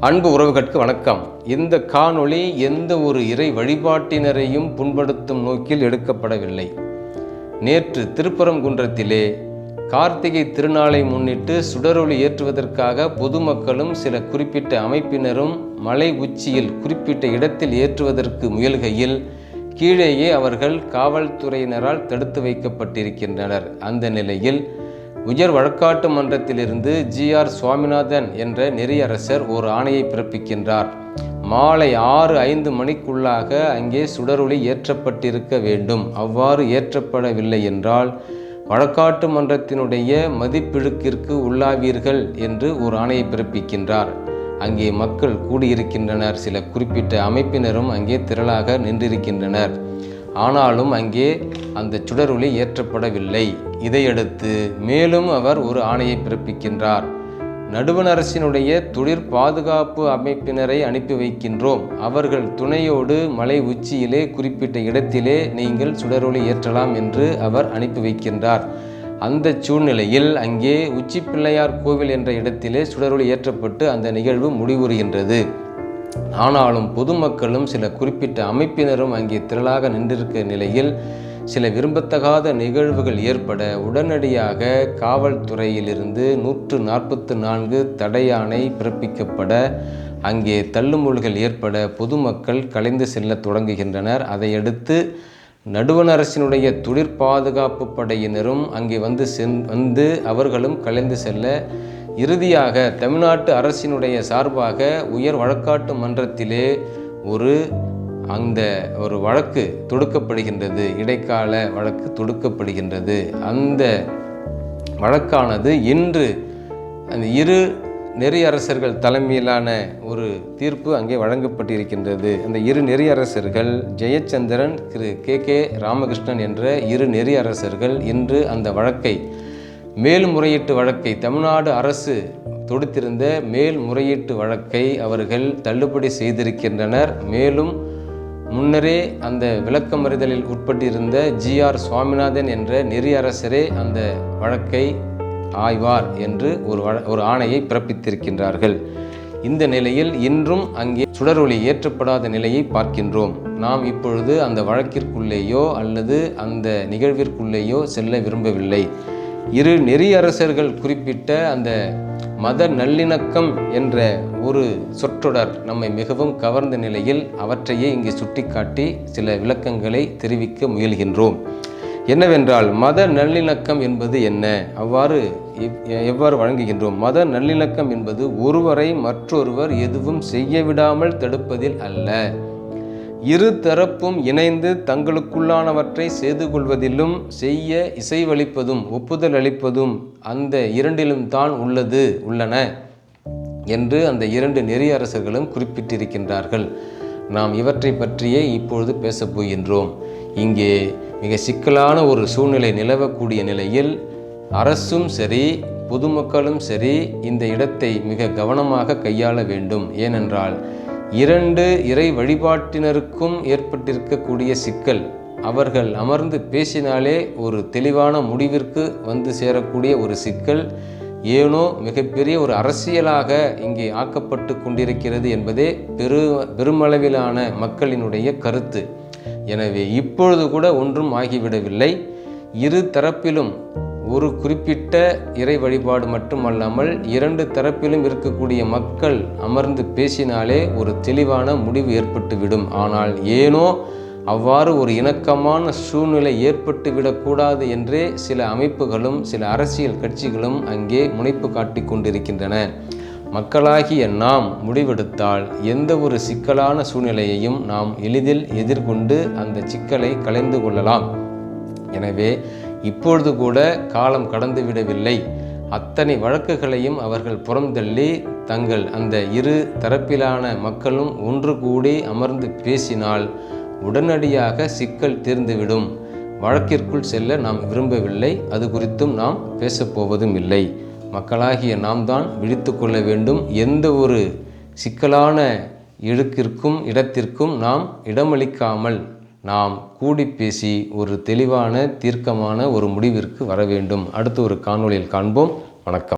அன்பு உறவுகளுக்கு வணக்கம். இந்த காணொளி எந்த ஒரு இறை வழிபாட்டினரையும் புண்படுத்தும் நோக்கில் எடுக்கப்படவில்லை. நேற்று திருப்பரங்குன்றத்திலே கார்த்திகை திருநாளை முன்னிட்டு சுடரொளி ஏற்றுவதற்காக பொதுமக்களும் சில குறிப்பிட்ட அமைப்பினரும் மலை உச்சியில் குறிப்பிட்ட இடத்தில் ஏற்றுவதற்கு முயல்கையில் கீழேயே அவர்கள் காவல்துறையினரால் தடுத்து வைக்கப்பட்டிருக்கின்றனர். அந்த நிலையில் உயர் வழக்காட்டு மன்றத்திலிருந்து ஜி ஆர் சுவாமிநாதன் என்ற நெறியரசர் ஒரு ஆணையை பிறப்பிக்கின்றார். மாலை ஆறு ஐந்து மணிக்குள்ளாக அங்கே சுடரொளி ஏற்றப்பட்டிருக்க வேண்டும். அவ்வாறு ஏற்றப்படவில்லை என்றால் வழக்காட்டு மன்றத்தினுடைய மதிப்பிழுக்கிற்கு உள்ளாவீர்கள் என்று ஒரு ஆணையை பிறப்பிக்கின்றார். அங்கே மக்கள் கூடியிருக்கின்றனர். சில குறிப்பிட்ட அமைப்பினரும் அங்கே திரளாக நின்றிருக்கின்றனர். ஆனாலும் அங்கே அந்த சுடரொளி ஏற்றப்படவில்லை. இதையடுத்து மேலும் அவர் ஒரு ஆணையை பிறப்பிக்கின்றார். நடுவண் அரசினுடைய தொழிற் பாதுகாப்பு அமைப்பினரை அனுப்பி வைக்கின்றோம். அவர்கள் துணையோடு மலை உச்சியிலே குறிப்பிட்ட இடத்திலே நீங்கள் சுடரொளி ஏற்றலாம் என்று அவர் அனுப்பி வைக்கின்றார். அந்த சூழ்நிலையில் அங்கே உச்சி பிள்ளையார் கோவில் என்ற இடத்திலே சுடரொளி ஏற்றப்பட்டு அந்த நிகழ்வு முடிவுறுகின்றது. ஆனாலும் பொதுமக்களும் சில குறிப்பிட்ட அமைப்பினரும் அங்கே திரளாக நின்றிருக்க நிலையில் சில விரும்பத்தகாத நிகழ்வுகள் ஏற்பட உடனடியாக காவல்துறையிலிருந்து நூற்று நாற்பத்து நான்கு தடையானை பிறப்பிக்கப்பட அங்கே தள்ளுமுள்கள் ஏற்பட பொதுமக்கள் கலைந்து செல்ல தொடங்குகின்றனர். அதையடுத்து நடுவண் அரசினுடைய பாதுகாப்பு படையினரும் அங்கே வந்து சென் வந்து அவர்களும் கலைந்து செல்ல இறுதியாக தமிழ்நாட்டு அரசினுடைய சார்பாக உயர் வழக்காட்டு மன்றத்திலே ஒரு அந்த ஒரு வழக்கு தொடுக்கப்படுகின்றது. இடைக்கால வழக்கு தொடுக்கப்படுகின்றது. அந்த வழக்கானது இன்று அந்த இரு நெறியரசர்கள் தலைமையிலான ஒரு தீர்ப்பு அங்கே வழங்கப்பட்டிருக்கின்றது. அந்த இரு நெறியரசர்கள் ஜெயச்சந்திரன் திரு கே கே ராமகிருஷ்ணன் என்ற இரு நெறியரசர்கள் இன்று அந்த வழக்கை மேல்முறையீட்டு வழக்கை தமிழ்நாடு அரசு தொடுத்திருந்த மேல்முறையீட்டு வழக்கை அவர்கள் தள்ளுபடி செய்திருக்கின்றனர். மேலும் முன்னரே அந்த விளக்கமறிதலில் உட்பட்டிருந்த ஜி ஆர் சுவாமிநாதன் என்ற நெறியரசரே அந்த வழக்கை ஆய்வார் என்று ஒரு வழ ஒரு ஆணையை பிறப்பித்திருக்கின்றார்கள். இந்த நிலையில் இன்றும் அங்கே சுடரொளி ஏற்றப்படாத நிலையை பார்க்கின்றோம். நாம் இப்பொழுது அந்த வழக்கிற்குள்ளேயோ அல்லது அந்த நிகழ்விற்குள்ளேயோ செல்ல விரும்பவில்லை. இரு நெறியரசர்கள் குறிப்பிட்ட அந்த மத நல்லிணக்கம் என்ற ஒரு சொற்றொடர் நம்மை மிகவும் கவர்ந்த நிலையில் அவற்றையே இங்கே சுட்டிக்காட்டி சில விளக்கங்களை தெரிவிக்க முயல்கின்றோம். என்னவென்றால் மத நல்லிணக்கம் என்பது என்ன? அவ்வாறு எவ்வாறு வழங்குகின்றோம்? மத நல்லிணக்கம் என்பது ஒருவரை மற்றொருவர் எதுவும் செய்ய விடாமல் தடுப்பதில் அல்ல. இரு தரப்பும் இணைந்து தங்களுக்குள்ளானவற்றை செய்து கொள்வதிலும் செய்ய இசைவளிப்பதும் ஒப்புதல் அளிப்பதும் அந்த இரண்டிலும் தான் உள்ளது உள்ளன என்று அந்த இரண்டு நெறியரசர்களும் குறிப்பிட்டிருக்கின்றார்கள். நாம் இவற்றை பற்றியே இப்பொழுது பேசப் போகின்றோம். இங்கே மிக சிக்கலான ஒரு சூழ்நிலை நிலவக்கூடிய நிலையில் அரசும் சரி பொதுமக்களும் சரி இந்த இடத்தை மிக கவனமாக கையாள வேண்டும். ஏனென்றால் இரண்டு இறை வழிபாட்டினருக்கும் ஏற்பட்டிருக்கக்கூடிய சிக்கல். அவர்கள் அமர்ந்து பேசினாலே ஒரு தெளிவான முடிவிற்கு வந்து சேரக்கூடிய ஒரு சிக்கல். ஏனோ மிகப்பெரிய ஒரு அரசியலாக இங்கே ஆக்கப்பட்டு கொண்டிருக்கிறது என்பதே பெரு பெருமளவிலான மக்களினுடைய கருத்து. எனவே இப்பொழுது கூட ஒன்றும் ஆகிவிடவில்லை. இரு தரப்பிலும் ஒரு குறிப்பிட்ட இறை வழிபாடு மட்டுமல்லாமல் இரண்டு தரப்பிலும் இருக்கக்கூடிய மக்கள் அமர்ந்து பேசினாலே ஒரு தெளிவான முடிவு ஏற்பட்டுவிடும். ஆனால் ஏனோ அவ்வாறு ஒரு இணக்கமான சூழ்நிலை ஏற்பட்டு விடக்கூடாது என்றே சில அமைப்புகளும் சில அரசியல் கட்சிகளும் அங்கே முனைப்பு காட்டிக் கொண்டிருக்கின்றன. மக்களாகிய நாம் முடிவெடுத்தால் எந்த ஒரு சிக்கலான சூழ்நிலையையும் நாம் எளிதில் எதிர்கொண்டு அந்த சிக்கலை கலைந்து கொள்ளலாம். எனவே இப்பொழுது கூட காலம் கடந்து விடவில்லை அத்தனை வழக்குகளையும் அவர்கள் புறந்தள்ளி தங்கள் அந்த இரு தரப்பிலான மக்களும் ஒன்று கூடி அமர்ந்து பேசினால் உடனடியாக சிக்கல் தீர்ந்துவிடும். வழக்கிற்குள் செல்ல நாம் விரும்பவில்லை. அது குறித்தும் நாம் பேசப்போவதும் இல்லை மக்களாகிய நாம் தான் விழித்து கொள்ள வேண்டும். எந்த ஒரு சிக்கலான இழுக்கிற்கும் இடத்திற்கும் நாம் இடமளிக்காமல் நாம் கூடி பேசி ஒரு தெளிவான தீர்க்கமான ஒரு முடிவிற்கு வர வேண்டும். அடுத்து ஒரு காணொளியில் காண்போம். வணக்கம்.